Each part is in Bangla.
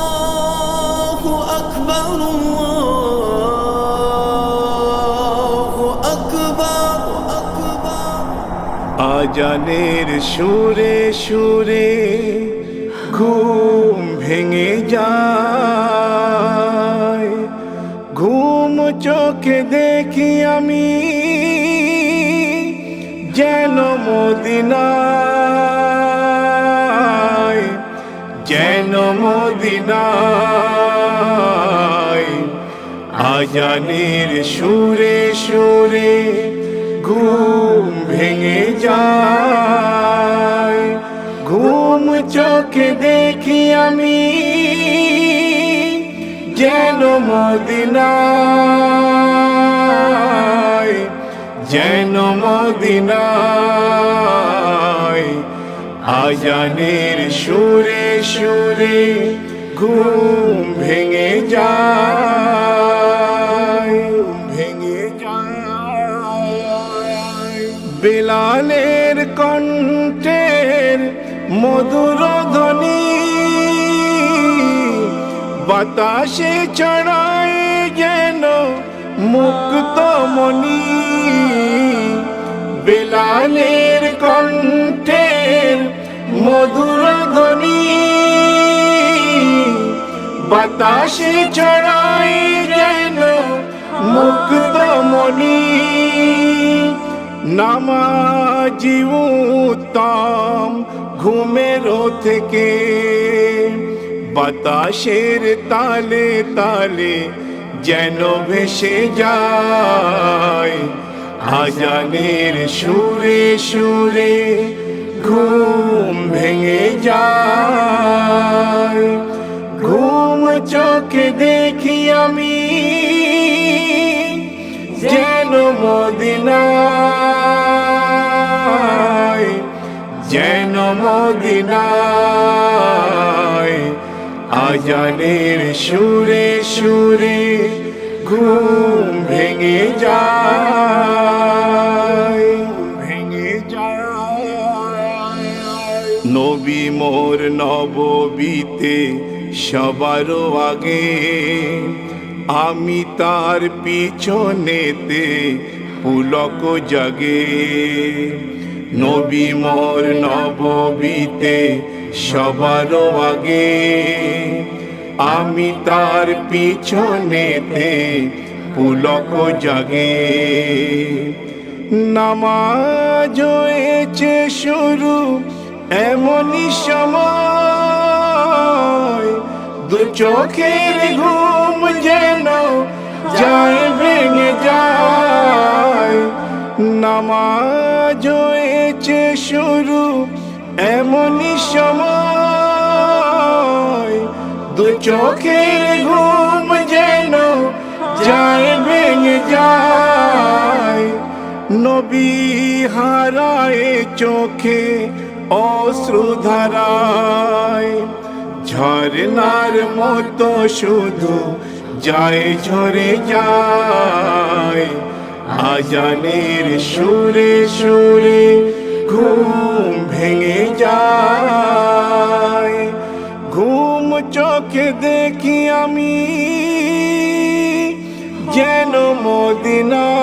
الله أكبر الله أكبر أكبر আজানের সুরে সুরে ঘুম ভেঙে যায় ঘুম চোখে দেখি আমি মদিনায় আজানের সুরে সুরে ঘুম ভেঙে যায়। ঘুম চোখে দেখি আমি যেন মদিনায় যেন মদিনায় আজানের সুরে সুরে ঘুম ভেঙে যায় ভেঙে যায়। বেলালের কণ্ঠের মধুর ধ্বনি, বাতাসে ছড়ায় যেন মুক্ত মনি। বেলালের কণ্ঠের মধুর বাতাসে ছড়ায় যেন মুক্ত মনি নামাজি উত্তম ঘুমের থেকে। বাতাসের তালে তালে যেন ভেসে যায়। আজানের সুরে সুরে ঘুম ভেঙে যায়। আমি যেন মদিনায়, যেন আজানের সুরে সুরে ঘুম ভেঙে যায় ভেঙে যায়। নবী মোর নববীতে সবারও আগে আমি তার পিছনেতে পুলক জাগে। নবী মোর নববীতে সবারও আগে আমি তার পিছনেতে পুলক জাগে। নামাজ হয়েছে শুরু এমনই সময়। দু চোখের ঘুম যেন যায়, ভেঙে যায়। নামাজ হয়েছে শুরু এমনই সময়। দু চোখের ঘুম যেন যায়, ভেঙে যায়। নবী হারায় চোখে অশ্রুধারায় ঝরনার মতো শুধু যায়, ঝরে যায়। আজানের সুরে সুরে ঘুম ভেঙে যায়। ঘুম চোখে দেখি আমি যেন মদিনায়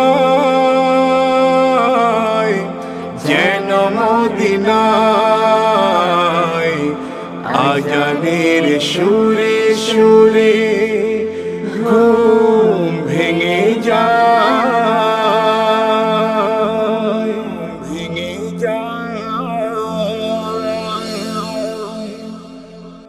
আজানের সুরে সুরে ঘুম